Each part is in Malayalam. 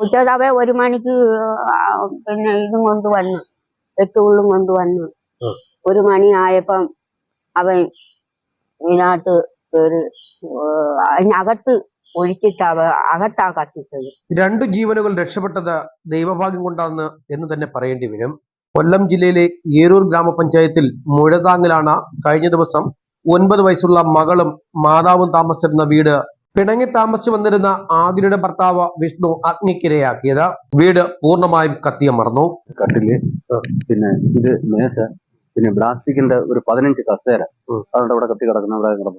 ഉച്ചതവ ഒരു മണിക്ക് പിന്നെ ഇതും കൊണ്ടുവന്നു എട്ടുള്ളും കൊണ്ടുവന്നു. ഒരു മണി ആയപ്പം അവൻ ഇതിനകത്ത് കയറി അതിനകത്ത് ഒഴിച്ചിട്ട് അവ അകത്താ കത്തിച്ചത്. രണ്ടു ജീവനുകൾ രക്ഷപ്പെട്ടത് ദൈവഭാഗ്യം കൊണ്ടാണ് എന്ന് തന്നെ പറയേണ്ടി വരും. കൊല്ലം ജില്ലയിലെ ഏരൂർ ഗ്രാമപഞ്ചായത്തിൽ മുഴതാങ്ങിലാണ് കഴിഞ്ഞ ദിവസം ഒൻപത് വയസ്സുള്ള മകളും മാതാവും താമസിച്ചിരുന്ന വീട് പിണങ്ങി താമസിച്ചു വന്നിരുന്ന ആതിരയുടെ ഭർത്താവ് വിഷ്ണു അഗ്നിക്കിരയാക്കിയത്. വീട് പൂർണമായും കത്തിയമർന്നു കട്ടിൽ പിന്നെ ഇത് മേശ പിന്നെ പ്ലാസ്റ്റിക്കിന്റെ ഒരു പതിനഞ്ച് കസേര. അതുകൊണ്ട് അവിടെ കത്തി കിടക്കുന്ന. അവിടെ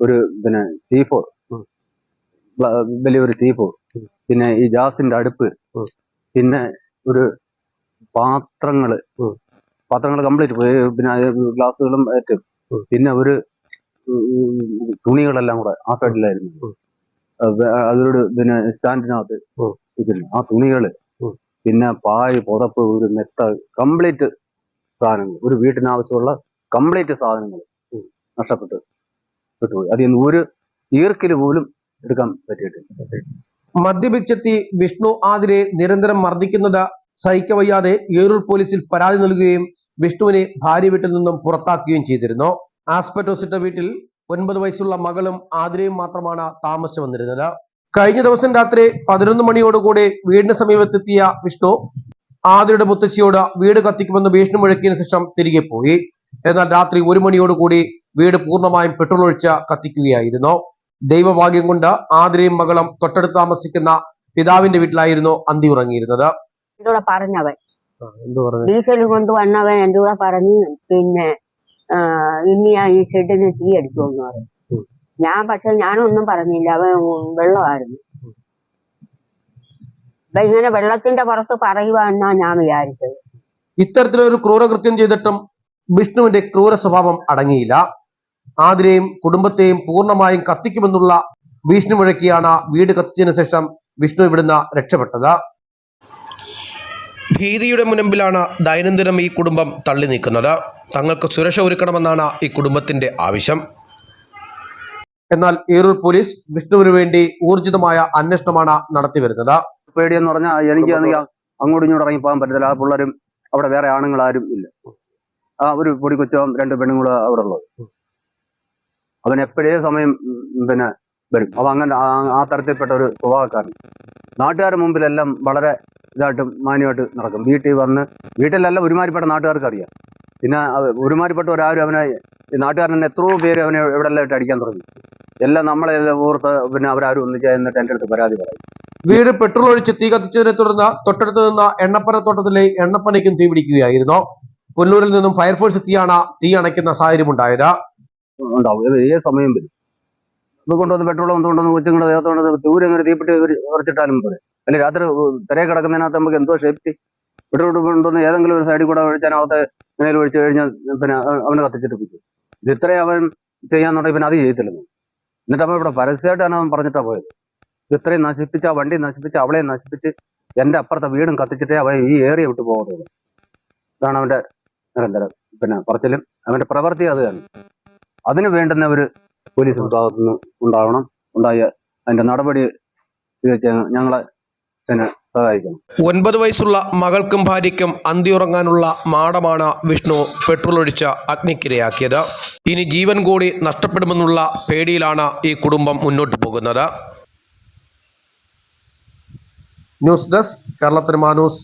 ഒരു പിന്നെ ടീഫോ ഉം. വലിയൊരു ടീഫോ പിന്നെ ഈ ഗ്യാസിന്റെ അടുപ്പ്. പിന്നെ ഒരു പാത്രങ്ങൾ. പാത്രങ്ങൾ പാത്രങ്ങൾ കംപ്ലീറ്റ് പിന്നെ ഗ്ലാസുകളും ഏറ്റവും. പിന്നെ ഒരു തുണികളെല്ലാം കൂടെ ആ സൈഡിലായിരുന്നു. അതിലൊരു പിന്നെ സ്റ്റാൻഡിനകത്ത്. ആ തുണികൾ പിന്നെ പായ് പുതപ്പ് ഒരു നെത്ത കംപ്ലീറ്റ് സാധനങ്ങൾ. ഒരു വീട്ടിനാവശ്യമുള്ള കംപ്ലീറ്റ് സാധനങ്ങൾ നഷ്ടപ്പെട്ടു വിട്ടുപോയി. അതിൽ നിന്ന് ഒരു ഈർക്കിൽ പോലും എടുക്കാൻ പറ്റിയിട്ടില്ല. മദ്യപിച്ചെത്തി വിഷ്ണു ആതിരെ നിരന്തരം മർദ്ദിക്കുന്നത് സഹിക്കവയ്യാതെ ഏരൂർ പോലീസിൽ പരാതി നൽകുകയും വിഷ്ണുവിനെ ഭാര്യ വീട്ടിൽ നിന്നും പുറത്താക്കുകയും ചെയ്തിരുന്നു. ആസ്പെറ്റോസിറ്റ വീട്ടിൽ ഒൻപത് വയസ്സുള്ള മകളും ആതിരയും മാത്രമാണ് താമസിച്ചു വന്നിരുന്നത്. കഴിഞ്ഞ ദിവസം രാത്രി പതിനൊന്ന് മണിയോടുകൂടി വീടിന് സമീപത്തെത്തിയ വിഷ്ണു ആതിരയുടെ മുത്തശ്ശിയോട് വീട് കത്തിക്കുമെന്ന് ഭീഷണി മുഴക്കിയതിനു ശേഷം തിരികെ പോയി. എന്നാൽ രാത്രി ഒരു മണിയോടുകൂടി വീട് പൂർണമായും പെട്രോൾ ഒഴിച്ച് കത്തിക്കുകയായിരുന്നു. ദൈവഭാഗ്യം കൊണ്ട് ആതിരയും മകളും തൊട്ടടുത്ത് താമസിക്കുന്ന പിതാവിന്റെ വീട്ടിലായിരുന്നു അന്തി ഉറങ്ങിയിരുന്നത്. പറഞ്ഞവൻ? ഡീസൽ കൊണ്ടുവന്നവൻ എന്റെ കൂടെ പറഞ്ഞ്? പിന്നെ ഇനി ആ ഈ ഷെഡിന് തീ അടിക്കുമെന്ന് പറയും. ഞാൻ പക്ഷെ ഞാനൊന്നും പറഞ്ഞില്ല. അവൻ വെള്ളമായിരുന്നു. അപ്പൊ ഇങ്ങനെ വെള്ളത്തിന്റെ പുറത്ത് പറയുവാന്നാ ഞാൻ വിചാരിച്ചത്. ഇത്തരത്തിലൊരു ക്രൂരകൃത്യം ചെയ്തിട്ടും വിഷ്ണുവിന്റെ ക്രൂര സ്വഭാവം അടങ്ങിയില്ല. ആതിരെയും കുടുംബത്തെയും പൂർണമായും കത്തിക്കുമെന്നുള്ള ഭീഷണി മുഴക്കിയാണ് വീട് കത്തിച്ചതിന് ശേഷം വിഷ്ണു ഇവിടുന്ന് രക്ഷപ്പെട്ടത്. ഭീതിയുടെ മുൻപിലാണ് ദൈനംദിനം ഈ കുടുംബം തള്ളി നീക്കുന്നത് തങ്ങൾക്ക് സുരക്ഷ ഒരുക്കണമെന്നാണ് ഈ കുടുംബത്തിന്റെ ആവശ്യം. എന്നാൽ ഏറൂർ പോലീസ് വിഷ്ണുവിന് വേണ്ടി ഊർജിതമായ അന്വേഷണമാണ് നടത്തിവരുന്നത് പേടിയെന്ന് പറഞ്ഞാൽ എനിക്ക് അങ്ങോട്ടും ഇങ്ങോട്ടും ഇറങ്ങി പോകാൻ പറ്റത്തില്ല. ആ പിള്ളേരും അവിടെ വേറെ ആണുങ്ങളാരും ഇല്ല. ആ ഒരു പൊടി കൊച്ചും രണ്ട് പെണ്ണുങ്ങളും അവിടെ ഉള്ളത്. അവൻ എപ്പോഴേ സമയം പിന്നെ വരും. അപ്പൊ അങ്ങനെ ആ- ആ തരത്തിൽപ്പെട്ട ഒരു സ്വഭാവക്കാരൻ നാട്ടുകാരുടെ മുമ്പിലെല്ലാം വളരെ ഇതായിട്ടും മാന്യമായിട്ട് നടക്കും. വീട്ടിൽ വന്ന് വീട്ടിലെല്ലാം ഒരുമാതിരിപ്പെട്ട നാട്ടുകാർക്ക് അറിയാം പിന്നെ ഒരുമാരിപ്പെട്ട ഒരാരും അവനെ നാട്ടുകാരൻ തന്നെ എത്രയോ പേര് അവനെ ഇട്ട് അടിക്കാൻ തുടങ്ങി. എല്ലാം നമ്മളെ ഓർത്ത് പിന്നെ അവരാരും ഒന്നിച്ച് എന്നിട്ട് എന്റെ അടുത്ത് പരാതി പറയും. വീട് പെട്രോൾ ഒഴിച്ച് തീ കത്തിച്ചതിനെ തുടർന്ന് തൊട്ടടുത്ത് നിന്ന എണ്ണപ്പന തോട്ടത്തിലെ എണ്ണപ്പനയ്ക്കും തീ പിടിക്കുകയായിരുന്നു. പുല്ലൂരിൽ നിന്നും ഫയർഫോഴ്സ് എത്തിയാണ് തീ അണയ്ക്കുന്ന സാഹചര്യം ഉണ്ടായത്. ഉണ്ടാവും. ഏത് സമയം വരും? ഇപ്പൊ കൊണ്ടുവന്ന് പെട്രോൾ കൊണ്ടുവന്ന് കൊച്ചുങ്ങളുടെ ദേഹത്തോണ്ട് ദൂരെ ഒരു തീപ്പെട്ടി ഉറച്ചിട്ടാലും പോലെ അല്ലെങ്കിൽ രാത്രി തിരയെ കിടക്കുന്നതിനകത്ത് നമുക്ക് എന്തോ സേഫ്റ്റി പെട്രോൾ കൊണ്ടുവന്ന് ഏതെങ്കിലും ഒരു സൈഡിൽ കൂടെ ഒഴിച്ചതിനകത്ത് നേരെ ഒഴിച്ചു കഴിഞ്ഞാൽ പിന്നെ അവനെ കത്തിച്ചിട്ട് പിടിച്ചു ഇത് അവൻ ചെയ്യാന്നുണ്ടെങ്കിൽ പിന്നെ അത് ചെയ്യത്തില്ലെന്ന്. എന്നിട്ട് അവൻ ഇവിടെ പരസ്യമായിട്ടാണ് അവൻ പറഞ്ഞിട്ടാ പോയത്. ഇത് ഇത്രയും നശിപ്പിച്ച് ആ വണ്ടി നശിപ്പിച്ച് അവളെ നശിപ്പിച്ച് എന്റെ അപ്പുറത്തെ വീടും കത്തിച്ചിട്ടേ അവൻ ഈ ഏറിയ വിട്ടു പോകുന്നത് ഇതാണ് അവന്റെ നിരന്തരം പിന്നെ പറച്ചിലും അവന്റെ പ്രവൃത്തി അത് തന്നെ. അതിന് വേണ്ടുന്ന ഒരു പോലീസ് ഭാഗത്തു നിന്ന് ഉണ്ടാവണം. ഉണ്ടായ അതിന്റെ നടപടി ഞങ്ങളെ പിന്നെ സഹായിക്കണം. ഒൻപത് വയസ്സുള്ള മകൾക്കും ഭാര്യയ്ക്കും അന്തിയുറങ്ങാനുള്ള മാടമാണ് വിഷ്ണു പെട്രോൾ ഒഴിച്ച് അഗ്നിക്കിരയാക്കിയത്. ഇനി ജീവൻ കൂടി നഷ്ടപ്പെടുമെന്നുള്ള പേടിയിലാണ് ഈ കുടുംബം മുന്നോട്ട് പോകുന്നത്. ന്യൂസ് ഡെസ്ക് കേരളത്തിന് ന്യൂസ്